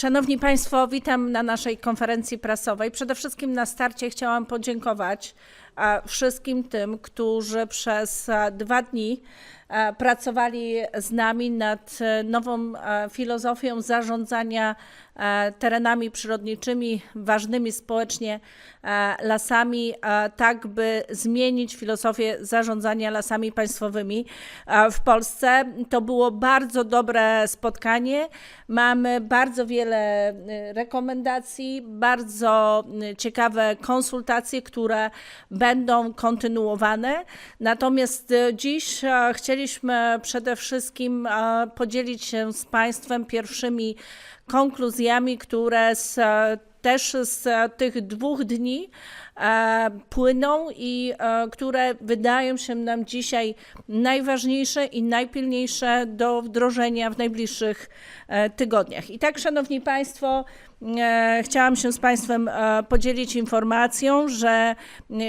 Szanowni Państwo, witam na naszej konferencji prasowej. Przede wszystkim na starcie chciałam podziękować wszystkim tym, którzy przez e, dwa dni e, pracowali z nami nad e, nową e, filozofią zarządzania e, terenami przyrodniczymi, ważnymi społecznie e, lasami, e, tak by zmienić filozofię zarządzania lasami państwowymi e, w Polsce. To było bardzo dobre spotkanie. Mamy bardzo wiele e, rekomendacji, bardzo e, ciekawe konsultacje, które będą kontynuowane. Natomiast e, dziś e, chcieliśmy przede wszystkim e, podzielić się z Państwem pierwszymi konkluzjami, które z, też z tych dwóch dni płyną i e, które wydają się nam dzisiaj najważniejsze i najpilniejsze do wdrożenia w najbliższych e, tygodniach. I tak, Szanowni Państwo, e, chciałam się z Państwem e, podzielić informacją, że e,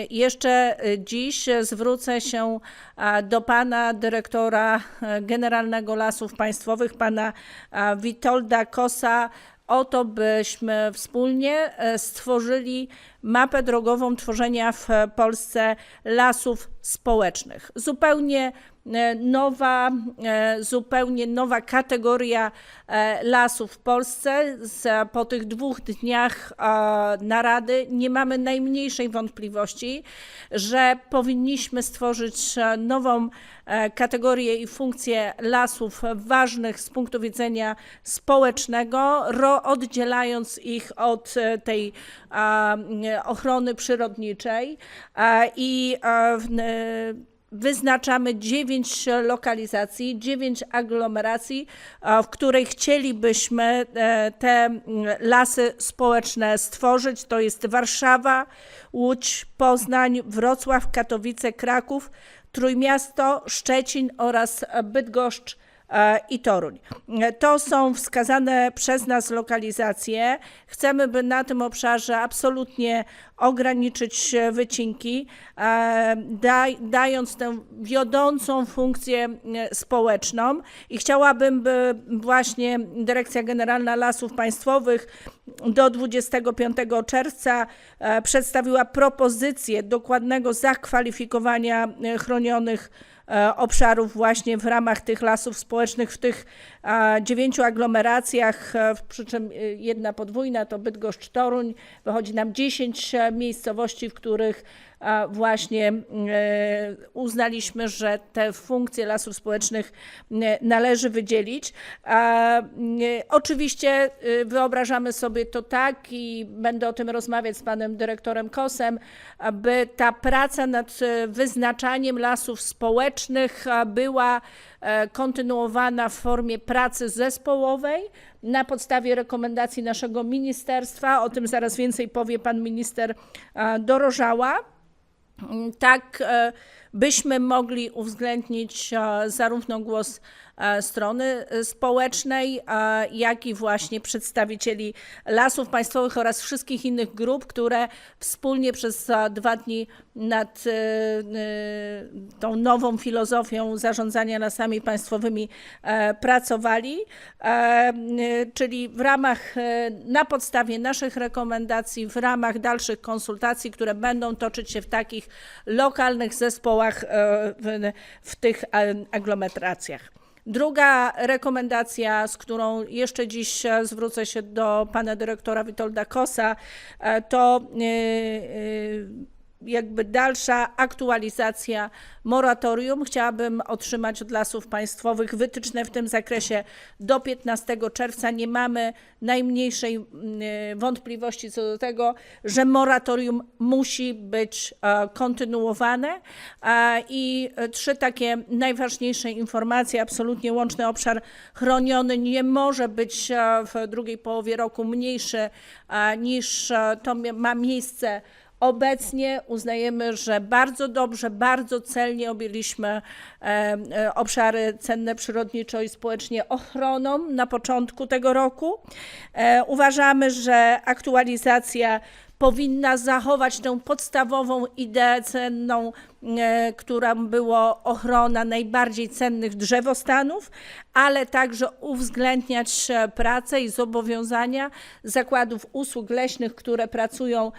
jeszcze e, dziś zwrócę się e, do Pana Dyrektora e, Generalnego Lasów Państwowych, Pana e, Witolda Kosa, o to, byśmy wspólnie e, stworzyli mapę drogową tworzenia w Polsce lasów społecznych. Zupełnie e, nowa, e, zupełnie nowa kategoria e, lasów w Polsce. Po tych dwóch dniach narady nie mamy najmniejszej wątpliwości, że powinniśmy stworzyć nową kategorię i funkcję lasów ważnych z punktu widzenia społecznego, oddzielając ich od tej ochrony przyrodniczej i e, wyznaczamy dziewięć lokalizacji, dziewięć aglomeracji, w której chcielibyśmy e, te lasy społeczne stworzyć. To jest Warszawa, Łódź, Poznań, Wrocław, Katowice, Kraków, Trójmiasto, Szczecin oraz Bydgoszcz e, i Toruń. To są wskazane przez nas lokalizacje. Chcemy, by na tym obszarze absolutnie ograniczyć wycinki, e, daj, dając tę wiodącą funkcję e, społeczną. I chciałabym, by właśnie Dyrekcja Generalna Lasów Państwowych do 25 czerwca e, przedstawiła propozycję dokładnego zakwalifikowania chronionych obszarów właśnie w ramach tych lasów społecznych w tych e, dziewięciu aglomeracjach, e, przy czym e, jedna podwójna to Bydgoszcz, Toruń. Wychodzi nam 10 e, miejscowości, w których e, właśnie e, uznaliśmy, że te funkcje lasów społecznych e, należy wydzielić. E, Oczywiście wyobrażamy sobie to tak i będę o tym rozmawiać z panem dyrektorem Kosem, aby ta praca nad wyznaczaniem lasów społecznych była kontynuowana w formie pracy zespołowej na podstawie rekomendacji naszego ministerstwa. O tym zaraz więcej powie pan minister Dorożała tak e, byśmy mogli uwzględnić e, zarówno głos e, strony e, społecznej, jak i właśnie przedstawicieli lasów państwowych oraz wszystkich innych grup, które wspólnie przez dwa dni nad tą nową filozofią zarządzania lasami państwowymi pracowali, czyli w ramach, na podstawie naszych rekomendacji, w ramach dalszych konsultacji, które będą toczyć się w takich lokalnych zespołach e, w, w tych e, aglomeracjach. Druga rekomendacja, z którą jeszcze dziś e, zwrócę się do pana dyrektora Witolda Kosa, to jakby dalsza aktualizacja moratorium. Chciałabym otrzymać od lasów państwowych wytyczne w tym zakresie do 15 czerwca. Nie mamy najmniejszej mm, wątpliwości co do tego, że moratorium musi być e, kontynuowane. E, I e, trzy takie najważniejsze informacje. Absolutnie łączny obszar chroniony nie może być e, w drugiej połowie roku mniejszy e, niż e, to ma miejsce Obecnie uznajemy, że bardzo dobrze, bardzo celnie objęliśmy e, e, obszary cenne przyrodniczo i społecznie ochroną na początku tego roku. E, uważamy, że aktualizacja powinna zachować tę podstawową ideę cenną którą było ochrona najbardziej cennych drzewostanów, ale także uwzględniać pracę i zobowiązania zakładów usług leśnych, które pracują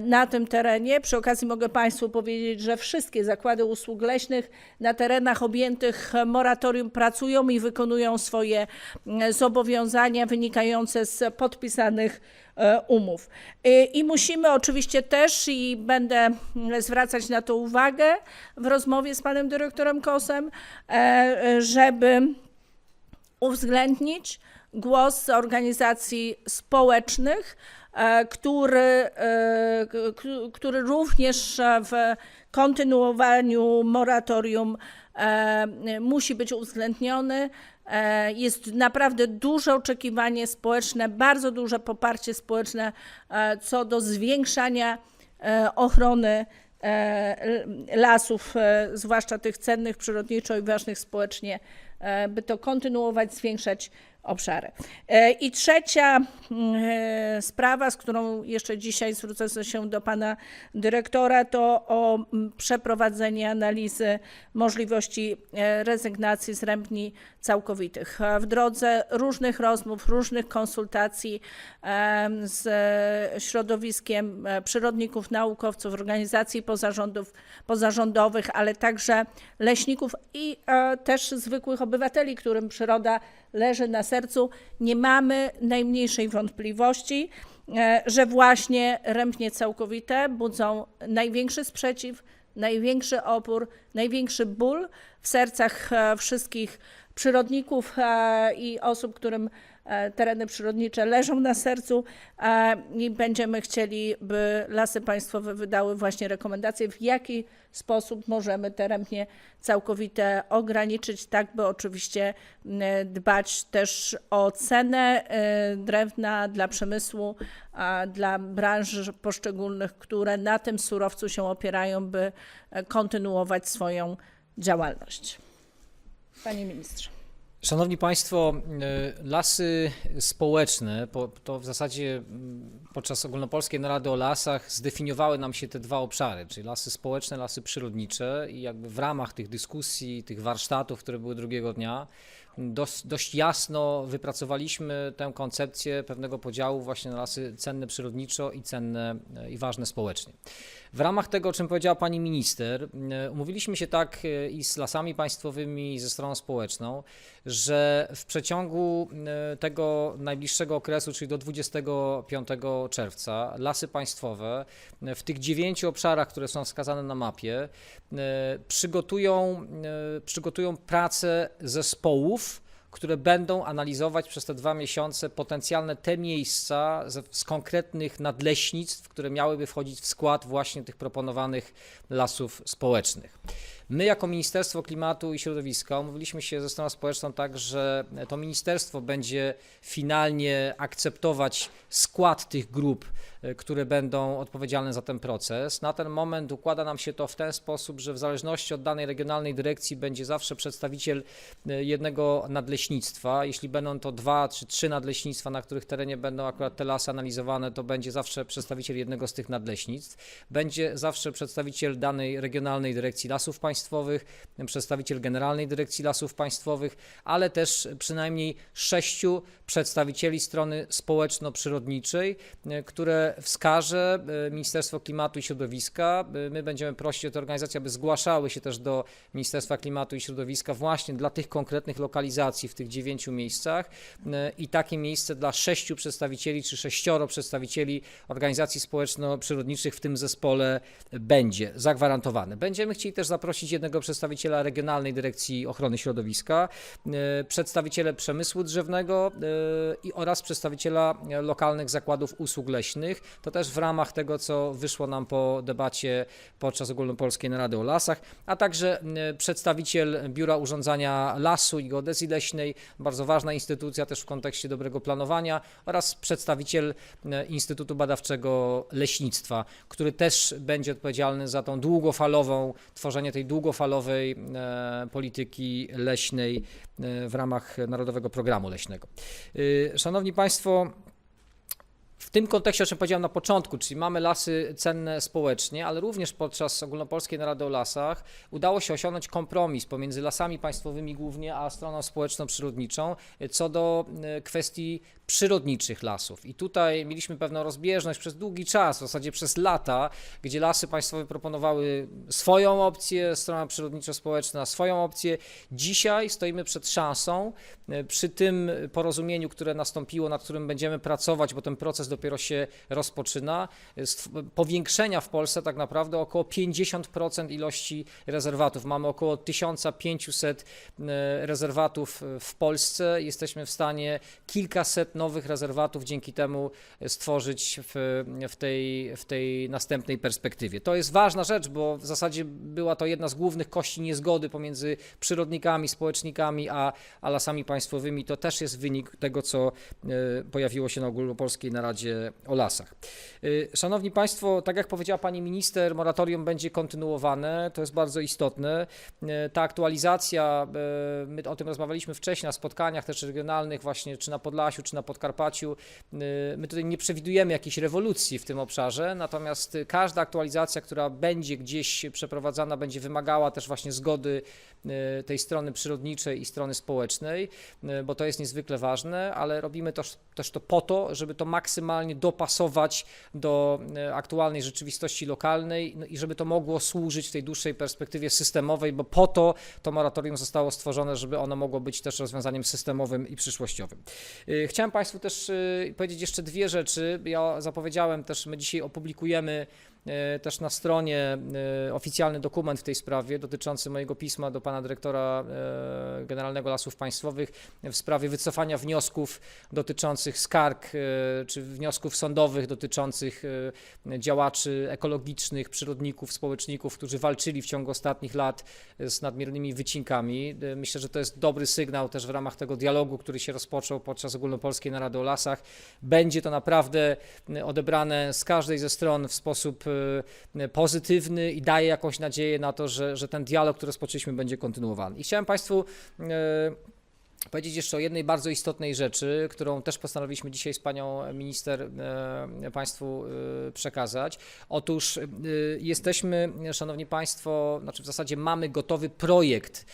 na tym terenie. Przy okazji mogę Państwu powiedzieć, że wszystkie zakłady usług leśnych na terenach objętych moratorium pracują i wykonują swoje mm, zobowiązania wynikające z podpisanych e, umów. I- I musimy oczywiście też, i będę mm, zwracać na to uwagę w rozmowie z panem dyrektorem Kosem, e, e, żeby uwzględnić głos organizacji społecznych, e, który, e, który również w kontynuowaniu moratorium e, musi być uwzględniony. Jest naprawdę duże oczekiwanie społeczne, bardzo duże poparcie społeczne co do zwiększania ochrony lasów, zwłaszcza tych cennych przyrodniczo i ważnych społecznie, by to kontynuować, zwiększać obszary. E, I trzecia mm, e, sprawa, z którą jeszcze dzisiaj zwrócę się do pana dyrektora, to o mm, przeprowadzenie analizy możliwości e, rezygnacji z rębni całkowitych. W drodze różnych rozmów, różnych konsultacji z środowiskiem przyrodników, naukowców, organizacji pozarządów, pozarządowych, ale także leśników i też zwykłych obywateli, którym przyroda leży na sercu, nie mamy najmniejszej wątpliwości, e, że właśnie rębnie całkowite budzą największy sprzeciw, największy opór, największy ból w sercach e, wszystkich przyrodników e, i osób, którym tereny przyrodnicze leżą na sercu e, i będziemy chcieli, by lasy państwowe wydały właśnie rekomendacje, w jaki sposób możemy te rębnie całkowite ograniczyć, tak by oczywiście m, dbać też o cenę e, drewna dla przemysłu, dla branż poszczególnych, które na tym surowcu się opierają, by e, kontynuować swoją działalność. Panie ministrze. Szanowni Państwo, y, lasy społeczne, po- to w zasadzie mm, podczas ogólnopolskiej narady o lasach zdefiniowały nam się te dwa obszary, czyli lasy społeczne, lasy przyrodnicze i jakby w ramach tych dyskusji, tych warsztatów, które były drugiego dnia, dość, dość jasno wypracowaliśmy tę koncepcję pewnego podziału właśnie na lasy cenne przyrodniczo i cenne y, i ważne społecznie. W ramach tego, o czym powiedziała pani minister, e, umówiliśmy się tak e, i z lasami państwowymi, i ze stroną społeczną, że w przeciągu e, tego najbliższego okresu, czyli do 25 czerwca, lasy państwowe w tych dziewięciu obszarach, które są wskazane na mapie, przygotują, przygotują pracę zespołów, które będą analizować przez te dwa miesiące potencjalne te miejsca z, z konkretnych nadleśnictw, które miałyby wchodzić w skład właśnie tych proponowanych lasów społecznych. My, jako Ministerstwo Klimatu i Środowiska, umówiliśmy się ze stroną społeczną tak, że to ministerstwo będzie finalnie akceptować skład tych grup, e, które będą odpowiedzialne za ten proces. Na ten moment układa nam się to w ten sposób, że w zależności od danej regionalnej dyrekcji będzie zawsze przedstawiciel e, jednego nadleśnictwa. Jeśli będą to dwa czy trzy nadleśnictwa, na których terenie będą akurat te lasy analizowane, to będzie zawsze przedstawiciel jednego z tych nadleśnictw. Będzie zawsze przedstawiciel danej regionalnej dyrekcji lasów państwowych, przedstawiciel Generalnej Dyrekcji Lasów Państwowych, ale też przynajmniej sześciu przedstawicieli strony społeczno-przyrodniczej, e, które wskaże e, Ministerstwo Klimatu i Środowiska. E, My będziemy prosić te organizacje, aby zgłaszały się też do Ministerstwa Klimatu i Środowiska właśnie dla tych konkretnych lokalizacji w tych dziewięciu miejscach i takie miejsce dla sześciu przedstawicieli czy sześcioro przedstawicieli organizacji społeczno-przyrodniczych w tym zespole będzie zagwarantowane. Będziemy chcieli też zaprosić jednego przedstawiciela Regionalnej Dyrekcji Ochrony Środowiska, e, przedstawiciele przemysłu drzewnego e, i oraz przedstawiciela lokalnych zakładów usług leśnych. To też w ramach tego, co wyszło nam po debacie podczas ogólnopolskiej narady o lasach, a także e, przedstawiciel Biura Urządzania Lasu i Geodezji Leśnej, bardzo ważna instytucja też w kontekście dobrego planowania oraz przedstawiciel Instytutu Badawczego Leśnictwa, który też będzie odpowiedzialny za tą długofalową, tworzenie tej długofalowej e, polityki leśnej e, w ramach Narodowego Programu Leśnego. Y, Szanowni Państwo, w tym kontekście, o czym powiedziałem na początku, czyli mamy lasy cenne społecznie, ale również podczas ogólnopolskiej narady o lasach udało się osiągnąć kompromis pomiędzy lasami państwowymi głównie, a stroną społeczno-przyrodniczą e, co do e, kwestii przyrodniczych lasów. I tutaj mieliśmy pewną rozbieżność przez długi czas, w zasadzie przez lata, gdzie lasy państwowe proponowały swoją opcję, strona przyrodniczo-społeczna swoją opcję. Dzisiaj stoimy przed szansą e, przy tym porozumieniu, które nastąpiło, nad którym będziemy pracować, bo ten proces dopiero się rozpoczyna, e, powiększenia w Polsce tak naprawdę około 50% ilości rezerwatów. Mamy około 1500 e, rezerwatów e, w Polsce. Jesteśmy w stanie kilkaset nowych rezerwatów dzięki temu stworzyć w, w, tej, w tej następnej perspektywie. To jest ważna rzecz, bo w zasadzie była to jedna z głównych kości niezgody pomiędzy przyrodnikami, społecznikami, a, a lasami państwowymi. To też jest wynik tego, co e, pojawiło się na ogólnopolskiej naradzie o lasach. E, Szanowni Państwo, tak jak powiedziała Pani Minister, moratorium będzie kontynuowane, to jest bardzo istotne. E, Ta aktualizacja, e, my o tym rozmawialiśmy wcześniej na spotkaniach też regionalnych, właśnie czy na Podlasiu, czy na Podkarpaciu. My tutaj nie przewidujemy jakiejś rewolucji w tym obszarze, natomiast każda aktualizacja, która będzie gdzieś przeprowadzana, będzie wymagała też właśnie zgody tej strony przyrodniczej i strony społecznej, bo to jest niezwykle ważne, ale robimy też, też to po to, żeby to maksymalnie dopasować do e, aktualnej rzeczywistości lokalnej no i żeby to mogło służyć w tej dłuższej perspektywie systemowej, bo po to to moratorium zostało stworzone, żeby ono mogło być też rozwiązaniem systemowym i przyszłościowym. E, Chciałem Państwu też e, powiedzieć jeszcze dwie rzeczy. Ja zapowiedziałem też, my dzisiaj opublikujemy też na stronie e, oficjalny dokument w tej sprawie dotyczący mojego pisma do pana dyrektora e, Generalnego Lasów Państwowych w sprawie wycofania wniosków dotyczących skarg e, czy wniosków sądowych dotyczących e, działaczy ekologicznych, przyrodników, społeczników, którzy walczyli w ciągu ostatnich lat z nadmiernymi wycinkami. E, Myślę, że to jest dobry sygnał też w ramach tego dialogu, który się rozpoczął podczas ogólnopolskiej narady o lasach. Będzie to naprawdę e, odebrane z każdej ze stron w sposób e, pozytywny i daje jakąś nadzieję na to, że, że ten dialog, który rozpoczęliśmy, będzie kontynuowany. I chciałem Państwu e, powiedzieć jeszcze o jednej bardzo istotnej rzeczy, którą też postanowiliśmy dzisiaj z panią minister e, Państwu e, przekazać. Otóż e, jesteśmy, szanowni Państwo, znaczy w zasadzie mamy gotowy projekt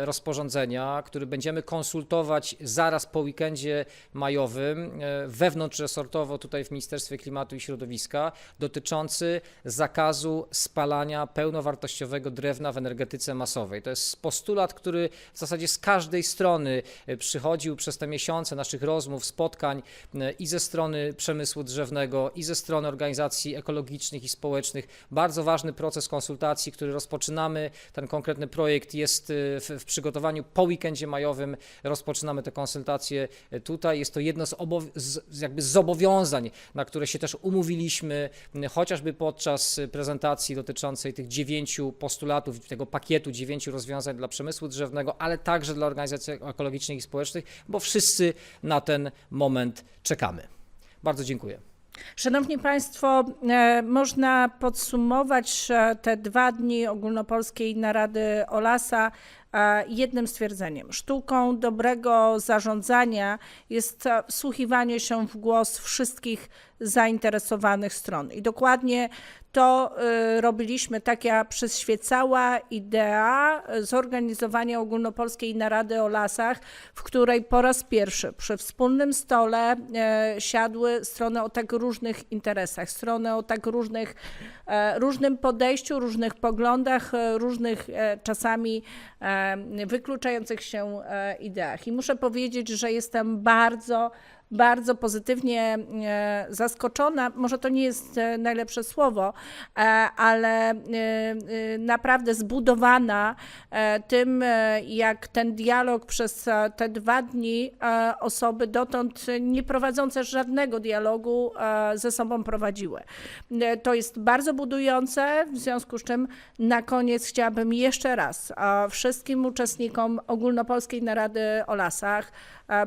rozporządzenia, który będziemy konsultować zaraz po weekendzie majowym wewnątrzresortowo tutaj w Ministerstwie Klimatu i Środowiska dotyczący zakazu spalania pełnowartościowego drewna w energetyce masowej. To jest postulat, który w zasadzie z każdej strony przychodził przez te miesiące naszych rozmów, spotkań e, i ze strony przemysłu drzewnego, i ze strony organizacji ekologicznych i społecznych. Bardzo ważny proces konsultacji, który rozpoczynamy. Ten konkretny projekt jest e, w, w przygotowaniu po weekendzie majowym. Rozpoczynamy te konsultacje e, tutaj. Jest to jedno z, z, jakby zobowiązań, na które się też umówiliśmy, chociażby podczas e, prezentacji dotyczącej tych dziewięciu postulatów, tego pakietu dziewięciu rozwiązań dla przemysłu drzewnego, ale także dla organizacji ekologicznych i społecznych, bo wszyscy na ten moment czekamy. Bardzo dziękuję. Szanowni Państwo, e, można podsumować e, te dwa dni ogólnopolskiej narady o lasa e, jednym stwierdzeniem. Sztuką dobrego zarządzania jest e, wsłuchiwanie się w głos wszystkich zainteresowanych stron. I dokładnie to e, robiliśmy, taka przyświecała idea zorganizowania ogólnopolskiej narady o lasach, w której po raz pierwszy przy wspólnym stole e, siadły strony o tak różnych interesach, strony o tak różnych, e, różnym podejściu, różnych poglądach, różnych czasami wykluczających się ideach. I muszę powiedzieć, że jestem bardzo bardzo pozytywnie e, zaskoczona. Może to nie jest e, najlepsze słowo, e, ale naprawdę zbudowana tym, jak ten dialog przez te dwa dni osoby dotąd nie prowadzące żadnego dialogu ze sobą prowadziły. To jest bardzo budujące, w związku z czym na koniec chciałabym jeszcze raz wszystkim uczestnikom ogólnopolskiej narady o lasach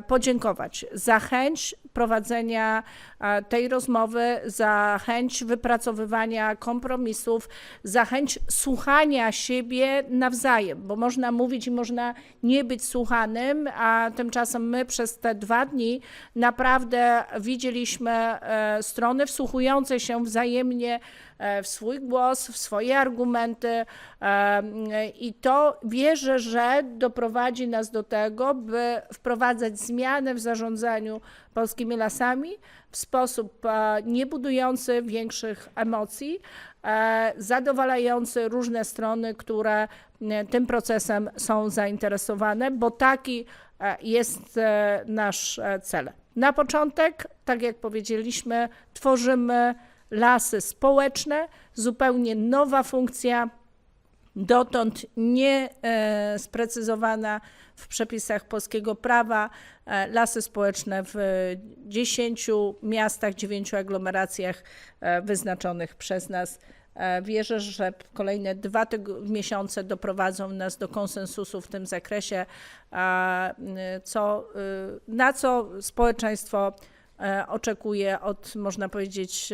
podziękować. Za chęć prowadzenia e, tej rozmowy, za chęć wypracowywania kompromisów, za chęć słuchania siebie nawzajem, bo można mówić i można nie być słuchanym, a tymczasem my przez te dwa dni naprawdę widzieliśmy e, strony wsłuchujące się wzajemnie e, w swój głos, w swoje argumenty e, i to wierzę, że doprowadzi nas do tego, by wprowadzać zmiany w zarządzaniu polskimi lasami w sposób e, nie budujący większych emocji, e, zadowalający różne strony, które e, tym procesem są zainteresowane, bo taki e, jest e, nasz e, cel. Na początek, tak jak powiedzieliśmy, tworzymy lasy społeczne, zupełnie nowa funkcja, dotąd nie e, sprecyzowana w przepisach polskiego prawa. E, Lasy społeczne w 10 miastach, 9 aglomeracjach e, wyznaczonych przez nas. Wierzę, że kolejne dwa miesiące doprowadzą nas do konsensusu w tym zakresie, co, y, na co społeczeństwo oczekuje od, można powiedzieć,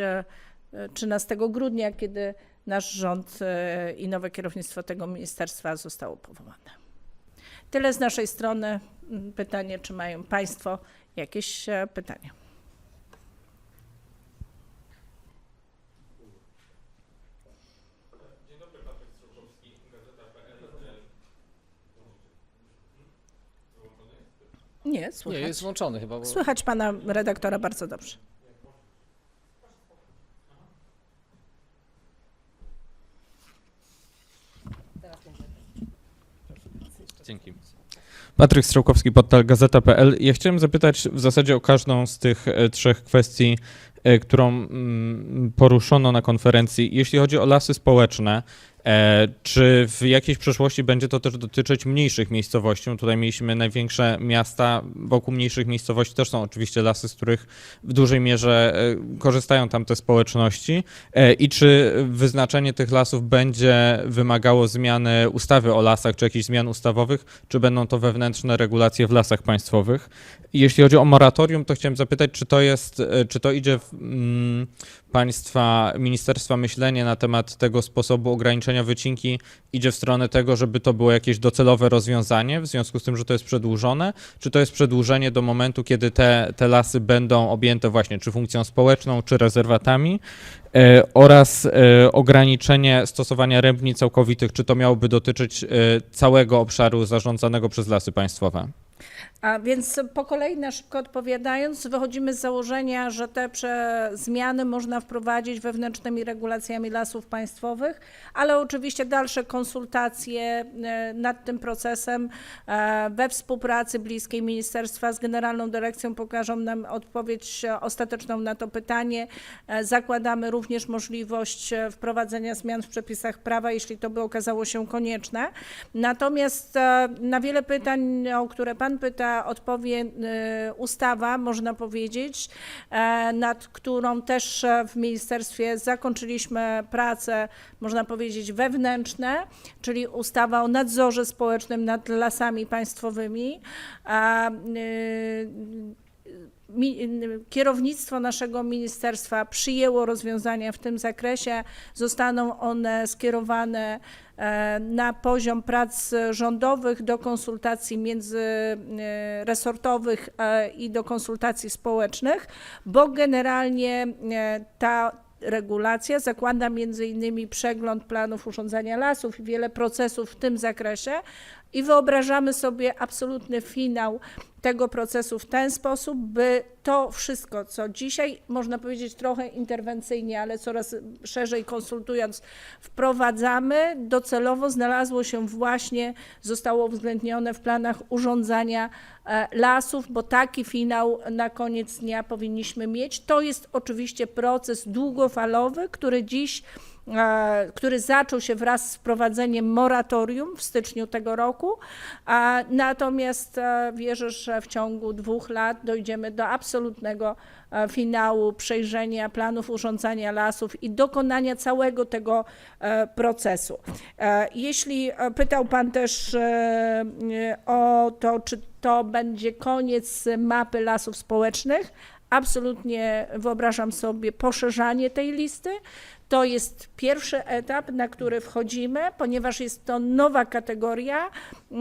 13 grudnia, kiedy nasz rząd e, i nowe kierownictwo tego ministerstwa zostało powołane. Tyle z naszej strony. Mm, Pytanie, czy mają Państwo jakieś e, pytania? Nie, Nie, słychać. jest włączony chyba. Bo... Słychać pana redaktora bardzo dobrze. Dzięki. Patryk Strzałkowski, portal gazeta.pl. Ja chciałem zapytać w zasadzie o każdą z tych e, trzech kwestii, e, którą mm, poruszono na konferencji. Jeśli chodzi o lasy społeczne, czy w jakiejś przyszłości będzie to też dotyczyć mniejszych miejscowości? Tutaj mieliśmy największe miasta, wokół mniejszych miejscowości też są oczywiście lasy, z których w dużej mierze e, korzystają tam te społeczności. E, I czy wyznaczenie tych lasów będzie wymagało zmiany ustawy o lasach, czy jakichś zmian ustawowych, czy będą to wewnętrzne regulacje w lasach państwowych? Jeśli chodzi o moratorium, to chciałem zapytać, czy to jest, e, czy to idzie w mm, państwa, ministerstwa myślenie na temat tego sposobu ograniczenia wycinki, idzie w stronę tego, żeby to było jakieś docelowe rozwiązanie, w związku z tym, że to jest przedłużone, czy to jest przedłużenie do momentu, kiedy te, te lasy będą objęte właśnie czy funkcją społeczną, czy rezerwatami, e, oraz e, ograniczenie stosowania rębni całkowitych, czy to miałoby dotyczyć e, całego obszaru zarządzanego przez lasy państwowe? A więc po kolei na szybko odpowiadając, wychodzimy z założenia, że te zmiany można wprowadzić wewnętrznymi regulacjami lasów państwowych, ale oczywiście dalsze konsultacje e, nad tym procesem e, we współpracy bliskiej ministerstwa z Generalną Dyrekcją pokażą nam odpowiedź ostateczną na to pytanie. E, Zakładamy również możliwość wprowadzenia zmian w przepisach prawa, jeśli to by okazało się konieczne. Natomiast na wiele pytań, o które Pan pyta, odpowie e, ustawa, można powiedzieć, e, nad którą też e, w ministerstwie zakończyliśmy prace, można powiedzieć, wewnętrzne, czyli ustawa o nadzorze społecznym nad lasami państwowymi. E, kierownictwo naszego ministerstwa przyjęło rozwiązania w tym zakresie. Zostaną one skierowane e, na poziom prac rządowych do konsultacji międzyresortowych e, i do konsultacji społecznych, bo generalnie e, ta regulacja zakłada między innymi przegląd planów urządzania lasów i wiele procesów w tym zakresie i wyobrażamy sobie absolutny finał tego procesu w ten sposób, by to wszystko, co dzisiaj można powiedzieć trochę interwencyjnie, ale coraz szerzej konsultując, wprowadzamy, docelowo znalazło się właśnie, zostało uwzględnione w planach urządzania e, lasów, bo taki finał na koniec dnia powinniśmy mieć. To jest oczywiście proces długofalowy, który dziś który zaczął się wraz z wprowadzeniem moratorium w styczniu tego roku, natomiast e, wierzę, że w ciągu dwóch lat dojdziemy do absolutnego e, finału przejrzenia planów urządzania lasów i dokonania całego tego e, procesu. E, Jeśli e, pytał Pan też e, e, o to, czy to będzie koniec mapy lasów społecznych, absolutnie wyobrażam sobie poszerzanie tej listy. To jest pierwszy etap, na który wchodzimy, ponieważ jest to nowa kategoria.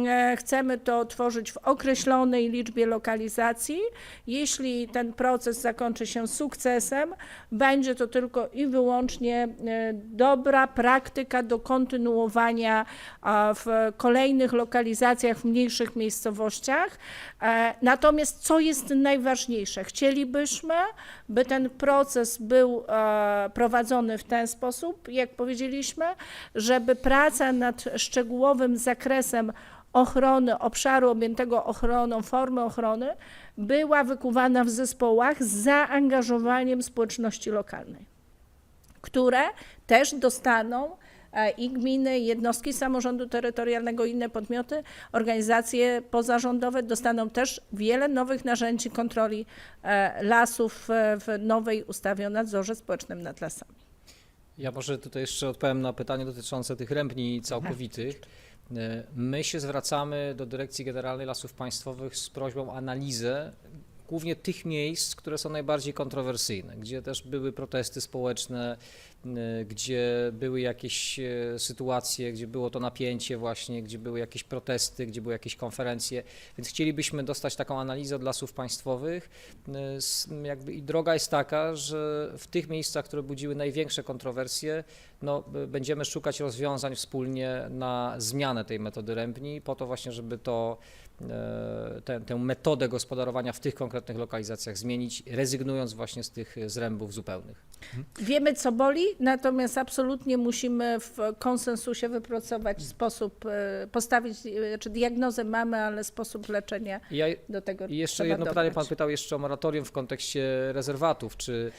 E, Chcemy to tworzyć w określonej liczbie lokalizacji. Jeśli ten proces zakończy się sukcesem, będzie to tylko i wyłącznie e, dobra praktyka do kontynuowania w kolejnych lokalizacjach, w mniejszych miejscowościach. E, Natomiast co jest najważniejsze? Chcielibyśmy, by ten proces był prowadzony w ten sposób, jak powiedzieliśmy, żeby praca nad szczegółowym zakresem ochrony obszaru objętego ochroną, formy ochrony była wykuwana w zespołach z zaangażowaniem społeczności lokalnej, które też dostaną e, i gminy, jednostki samorządu terytorialnego, inne podmioty, organizacje pozarządowe dostaną też wiele nowych narzędzi kontroli e, lasów e, w nowej ustawie o nadzorze społecznym nad lasami. Ja może tutaj jeszcze odpowiem na pytanie dotyczące tych rębni całkowitych. E, My się zwracamy do Dyrekcji Generalnej Lasów Państwowych z prośbą o analizę głównie tych miejsc, które są najbardziej kontrowersyjne, gdzie też były protesty społeczne, e, gdzie były jakieś e, sytuacje, gdzie było to napięcie właśnie, gdzie były jakieś protesty, gdzie były jakieś konferencje, więc chcielibyśmy dostać taką analizę od lasów państwowych. S- Jakby i droga jest taka, że w tych miejscach, które budziły największe kontrowersje, no, b- będziemy szukać rozwiązań wspólnie na zmianę tej metody rębni, po to właśnie, żeby to, tę, tę metodę gospodarowania w tych konkretnych lokalizacjach zmienić, rezygnując właśnie z tych e, zrębów zupełnych. Wiemy, co boli, natomiast absolutnie musimy w konsensusie wypracować sposób, e, postawić, e, czy diagnozę mamy, ale sposób leczenia ja do tego I jeszcze jedno pytanie, pan pytał jeszcze o moratorium w kontekście rezerwatów, czy,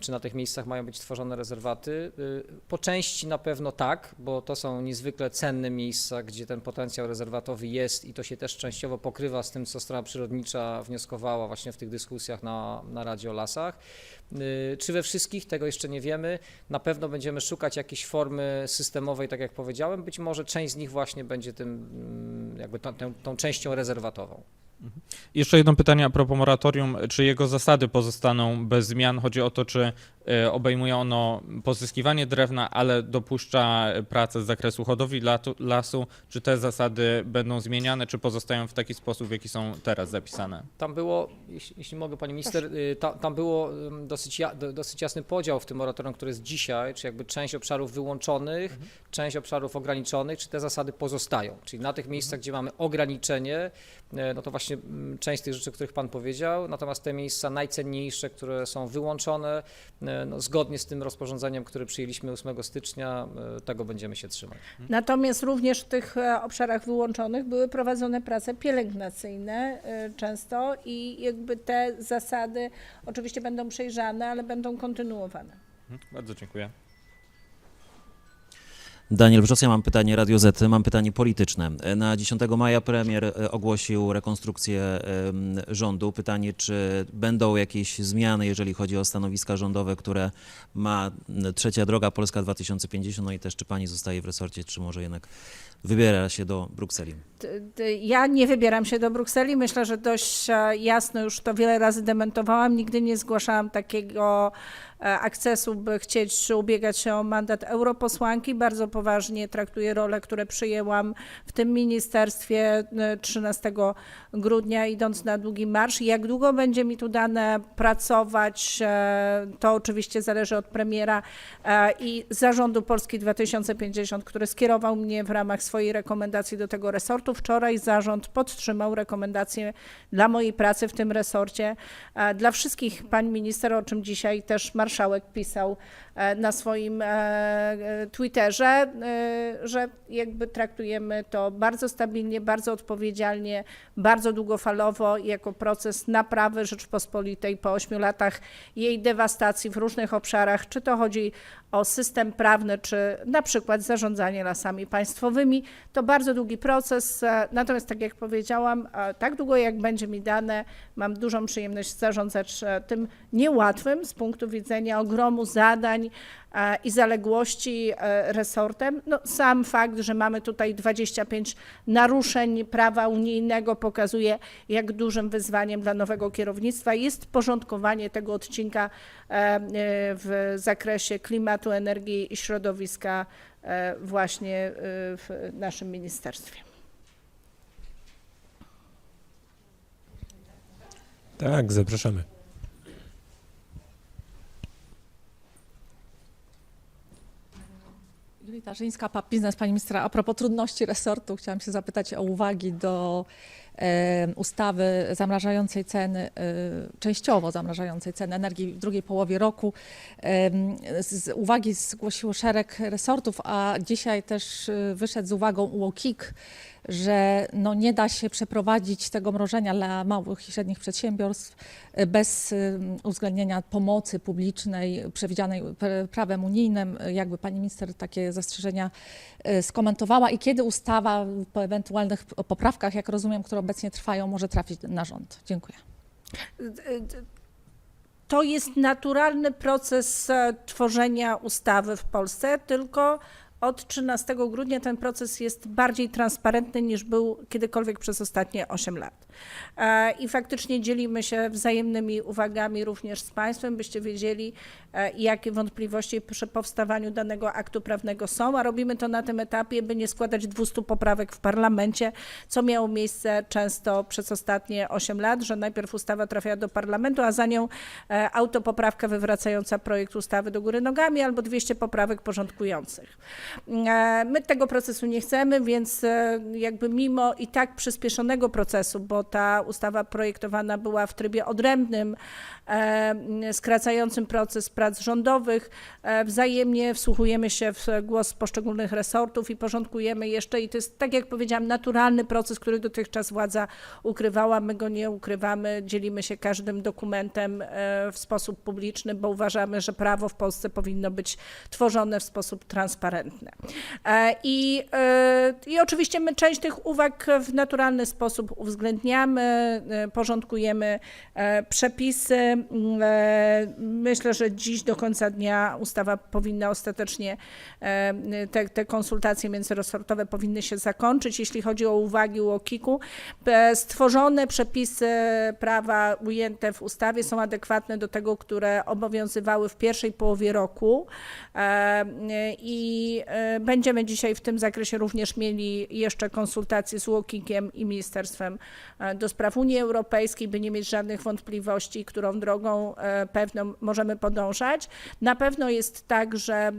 czy na tych miejscach mają być tworzone rezerwaty. Y, Po części na pewno tak, bo to są niezwykle cenne miejsca, gdzie ten potencjał rezerwatowy jest i to się też częściowo pokrywa z tym, co strona przyrodnicza wnioskowała właśnie w tych dyskusjach na, na Radzie o Lasach. Y, Czy we wszystkich, tego jeszcze nie wiemy. Na pewno będziemy szukać jakiejś formy systemowej, tak jak powiedziałem. Być może część z nich właśnie będzie tym, mm, jakby tą, tą, tą częścią rezerwatową. Jeszcze jedno pytanie a propos moratorium. Czy jego zasady pozostaną bez zmian? Chodzi o to, czy obejmuje ono pozyskiwanie drewna, ale dopuszcza pracę z zakresu hodowli lasu? Czy te zasady będą zmieniane, czy pozostają w taki sposób, w jaki są teraz zapisane? Tam było, jeśli, jeśli mogę Pani Minister, y, ta, tam było dosyć, ja, dosyć jasny podział w tym moratorium, które jest dzisiaj, czy jakby część obszarów wyłączonych, część obszarów ograniczonych, czy te zasady pozostają. Czyli na tych miejscach, gdzie mamy ograniczenie, y, no to właśnie mm, część z tych rzeczy, o których Pan powiedział, natomiast te miejsca najcenniejsze, które są wyłączone, y, no, zgodnie z tym rozporządzeniem, które przyjęliśmy 8 stycznia, y, tego będziemy się trzymać. Natomiast również w tych e, obszarach wyłączonych były prowadzone prace pielęgnacyjne e, często i jakby te zasady oczywiście będą przejrzane, ale będą kontynuowane. Mhm, Bardzo dziękuję. Daniel Wrzos, ja mam pytanie Radio Z, mam pytanie polityczne. Na 10 maja premier e, ogłosił rekonstrukcję rządu. Pytanie, czy będą jakieś zmiany, jeżeli chodzi o stanowiska rządowe, które ma Trzecia Droga Polska 2050, no i też czy pani zostaje w resorcie, czy może jednak wybiera się do Brukseli? Ja nie wybieram się do Brukseli. Myślę, że dość e, jasno już to wiele razy dementowałam. Nigdy nie zgłaszałam takiego akcesu, by chcieć ubiegać się o mandat europosłanki. Bardzo poważnie traktuję rolę, które przyjęłam w tym ministerstwie e, 13 grudnia, idąc na długi marsz. Jak długo będzie mi tu dane pracować, e, to oczywiście zależy od premiera e, i zarządu Polski 2050, który skierował mnie w ramach swojej rekomendacji do tego resortu. Wczoraj zarząd podtrzymał rekomendacje dla mojej pracy w tym resorcie. E, Dla wszystkich pań minister, o czym dzisiaj też marszałek pisał e, na swoim e, e, Twitterze, że jakby traktujemy to bardzo stabilnie, bardzo odpowiedzialnie, bardzo długofalowo jako proces naprawy Rzeczpospolitej po ośmiu latach jej dewastacji w różnych obszarach, czy to chodzi o system prawny, czy na przykład zarządzanie lasami państwowymi. To bardzo długi proces, e, natomiast tak jak powiedziałam, e, tak długo jak będzie mi dane, mam dużą przyjemność zarządzać e, tym niełatwym z punktu widzenia ogromu zadań i zaległości e, resortem. No, sam fakt, że mamy tutaj 25 naruszeń prawa unijnego pokazuje, jak dużym wyzwaniem dla nowego kierownictwa jest porządkowanie tego odcinka e, e, w zakresie klimatu, energii i środowiska właśnie w naszym ministerstwie. Tak, zapraszamy. Julita Żyńska, PAP Biznes, Pani Ministra. A propos trudności resortu, chciałam się zapytać o uwagi do e, ustawy zamrażającej ceny, e, częściowo zamrażającej ceny energii w drugiej połowie roku. Z uwagi zgłosiło szereg resortów, a dzisiaj też e, wyszedł z uwagą UOKiK, że no nie da się przeprowadzić tego mrożenia dla małych i średnich przedsiębiorstw e, bez e, uwzględnienia pomocy publicznej przewidzianej p- prawem unijnym. Jakby pani minister takie zastrzeżenia skomentowała i kiedy ustawa po ewentualnych poprawkach, jak rozumiem, które obecnie trwają, może trafić na rząd? Dziękuję. To jest naturalny proces e, tworzenia ustawy w Polsce, tylko od 13 grudnia ten proces jest bardziej transparentny niż był kiedykolwiek przez ostatnie 8 lat. E, I faktycznie dzielimy się wzajemnymi uwagami również z Państwem, byście wiedzieli, e, jakie wątpliwości przy powstawaniu danego aktu prawnego są, a robimy to na tym etapie, by nie składać 200 poprawek w parlamencie, co miało miejsce często przez ostatnie 8 lat, że najpierw ustawa trafia do parlamentu, a za nią e, autopoprawka wywracająca projekt ustawy do góry nogami albo 200 poprawek porządkujących. My tego procesu nie chcemy, więc jakby mimo i tak przyspieszonego procesu, bo ta ustawa projektowana była w trybie odrębnym, skracającym proces prac rządowych, e, wzajemnie wsłuchujemy się w głos poszczególnych resortów i porządkujemy jeszcze i to jest, tak jak powiedziałam, naturalny proces, który dotychczas władza ukrywała, my go nie ukrywamy, dzielimy się każdym dokumentem e, w sposób publiczny, bo uważamy, że prawo w Polsce powinno być tworzone w sposób transparentny. E, I, e, I oczywiście my część tych uwag w naturalny sposób uwzględniamy, e, porządkujemy e, przepisy. E, Myślę, że dziś do końca dnia ustawa powinna ostatecznie, e, te, te konsultacje międzyresortowe powinny się zakończyć. Jeśli chodzi o uwagi u OKiK-u, e, stworzone przepisy prawa ujęte w ustawie są adekwatne do tego, które obowiązywały w pierwszej połowie roku i będziemy dzisiaj w tym zakresie również mieli jeszcze konsultacje z UOKiK-iem i Ministerstwem do Spraw Unii Europejskiej, by nie mieć żadnych wątpliwości, którą drogą e, pewną możemy podążać. Na pewno jest tak, że e,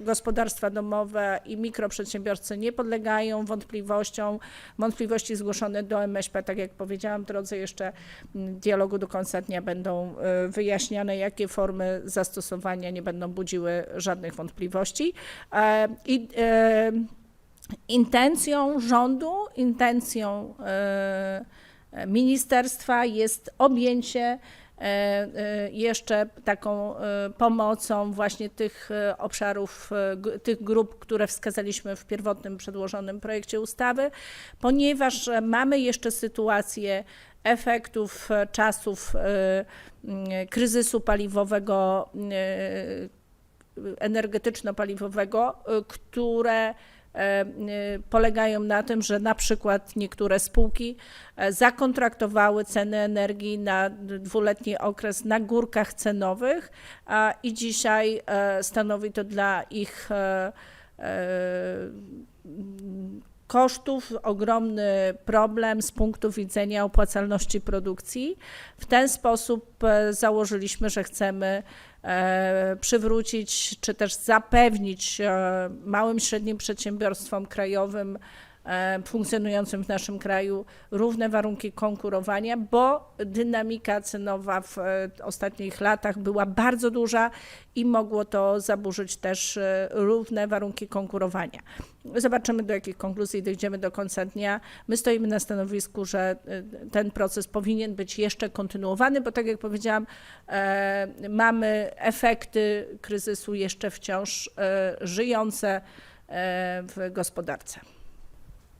gospodarstwa domowe i mikroprzedsiębiorcy nie podlegają wątpliwościom. Wątpliwości zgłoszone do MŚP, tak jak powiedziałam, w drodze jeszcze dialogu do końca dnia będą e, wyjaśniane, jakie formy zastosowania nie będą budziły żadnych wątpliwości. I intencją rządu, intencją ministerstwa jest objęcie jeszcze taką e, pomocą właśnie tych e, obszarów, e, tych grup, które wskazaliśmy w pierwotnym przedłożonym projekcie ustawy, ponieważ e, mamy jeszcze sytuację efektów e, czasów e, kryzysu paliwowego, e, energetyczno-paliwowego, które e, polegają na tym, że na przykład niektóre spółki e, zakontraktowały ceny energii na dwuletni okres na górkach cenowych i dzisiaj e, stanowi to dla ich e, e, kosztów ogromny problem z punktu widzenia opłacalności produkcji. W ten sposób e, założyliśmy, że chcemy e, przywrócić czy też zapewnić e, małym i średnim przedsiębiorstwom krajowym e, funkcjonującym w naszym kraju równe warunki konkurowania, bo dynamika cenowa w e, ostatnich latach była bardzo duża i mogło to zaburzyć też e, równe warunki konkurowania. Zobaczymy, do jakich konkluzji dojdziemy do końca dnia. My stoimy na stanowisku, że e, ten proces powinien być jeszcze kontynuowany, bo tak jak powiedziałam, e, mamy efekty kryzysu jeszcze wciąż e, żyjące e, w gospodarce.